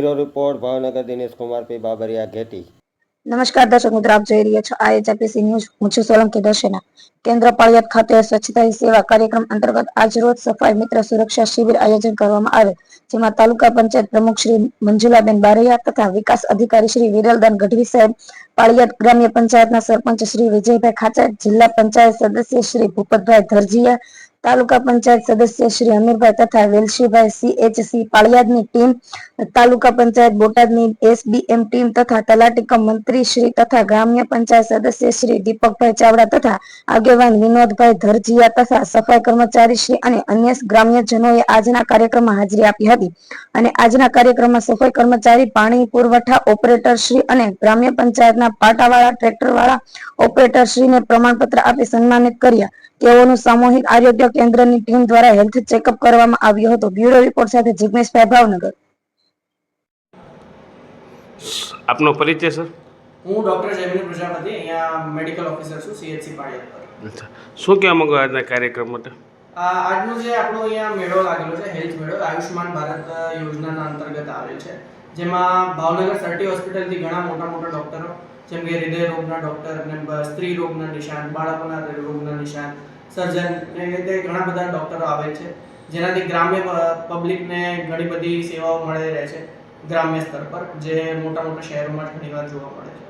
Bureau report, Bhavnagar Dinesh Kumar P Babariya Gheti. નમસ્કાર, દર્શક મિત્રો, આપ જોઈ રહ્યા છો આઈએચઆઈપીસી ન્યૂઝ હું છું સોલંકી દર્શના. કેન્દ્ર પાળિયાદ ખાતે સ્વચ્છતા સેવા કાર્યક્રમ અંતર્ગત આજરોજ સફાઈ મિત્ર સુરક્ષા શિબિર આયોજન કરવામાં આવે, જેમાં તાલુકા પંચાયત પ્રમુખ શ્રી મંજુલાબેન બારૈયા તથા વિકાસ અધિકારી શ્રી વિરલદાન ગઢવી સાહેબ પાળિયાદ ગ્રામ્ય પંચાયતના સરપંચ શ્રી વિજયભાઈ ખાચર, જિલ્લા પંચાયત સદસ્ય શ્રી ભૂપતભાઈ ધરજીયા તાલુકા પંચાયત સદસ્ય શ્રી અમીરભાઈ તથા વેલશીભાઈ સીએચસી પાળિયાદની ટીમ તાલુકા પંચાયત બોટાદની એસબીએમ ટીમ તથા તલાટીકમ મંત્રી શ્રી તથા ગ્રામ્ય પંચાયત સદસ્ય શ્રી દીપકભાઈ ચાવડા તથા આગેવાન વિનોદભાઈ ધરજીયા તથા સફાઈ કર્મચારી શ્રી અને અન્ય ગ્રામ્યજનોએ આજના કાર્યક્રમમાં હાજરી આપી હતી. અને આજના કાર્યક્રમમાં સફાઈ કર્મચારી, પાણી પુરવઠા ઓપરેટર શ્રી અને ગ્રામ્ય પંચાયતના પાટાવાળા, ટ્રેક્ટરવાળા ઓપરેટર શ્રીને પ્રમાણપત્ર આપી સન્માનિત કર્યા. તેઓનું સામૂહિક આરોગ્ય કેન્દ્રની ટીમ દ્વારા હેલ્થ ચેકઅપ કરવામાં આવ્યો હતો. બ્યુરો રિપોર્ટ સાથે જિગ્નેશભાઈ ભાવનગર આપનો પરિચય સર? હું ડોક્ટર જયમિની પ્રજાપતિ અહીંયા મેડિકલ ઓફિસર છું સીએચસી અચ્છા. શું કહેવા માંગો આજના કાર્યક્રમ માટે? આજનો જે આપણો અહીંયા મેળો લાગેલો છે હેલ્થ મેળો આયુષ્માન ભારત યોજનાના અંતર્ગત આવેલ છે જેમાં ભાવનગર સર્ટી હોસ્પિટલથી ઘણા મોટા મોટા ડૉક્ટરો જેમ કે હૃદય રોગના ડૉક્ટર અને સ્ત્રી રોગના નિશાન બાળકોના રોગના નિશાન સર્જન એ રીતે ઘણા બધા ડૉક્ટરો આવે છે જેનાથી ગ્રામ્ય પબ્લિકને ઘણી બધી સેવાઓ મળી રહે છે ગ્રામ્ય સ્તર પર જે મોટા મોટા શહેરોમાં ઘણીવાર જોવા મળે છે.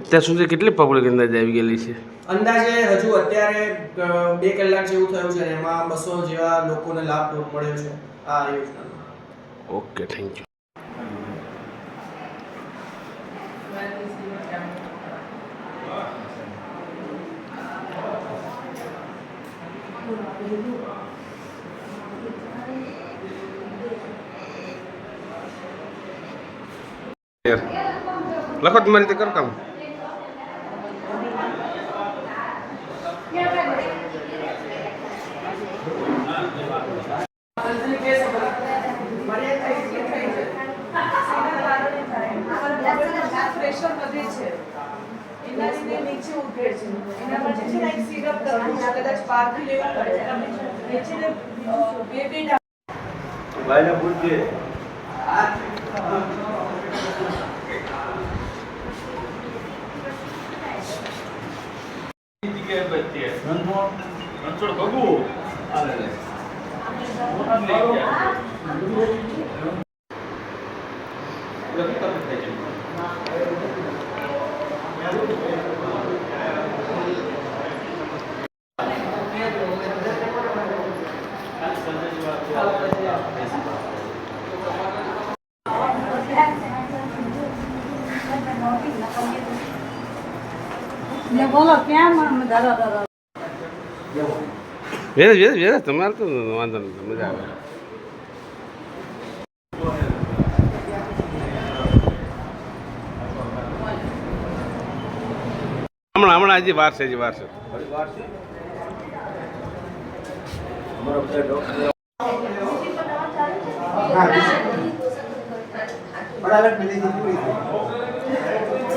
અત્યાર સુધી કેટલી પબ્લિક અંદાજે આવી ગયેલી છે? અંદાજે હજુ અત્યારે બે કલાક જેવું થયું છે એમાં બસો જેવા લોકોને લાભ મળ્યો છે આ યોજનાનો. ઓકે થેન્ક યુ લખો તમારી રીતે કર કામ પ્રેશર વધે છે એના લીધે નીચે છે. એના માટે છે ને એક સિરપ દઉં છું કદાચ બહારથી લેવું પડે. નીચે ને, અ, બે બે બોલો વેદ વેદ વેરે તમારે તો વાંધો નથી મજા આવે. હમણાં હમણાં હજી વાર છે હજી વાર છે. બરાબર પેલી પૂરી થઈ Thank you.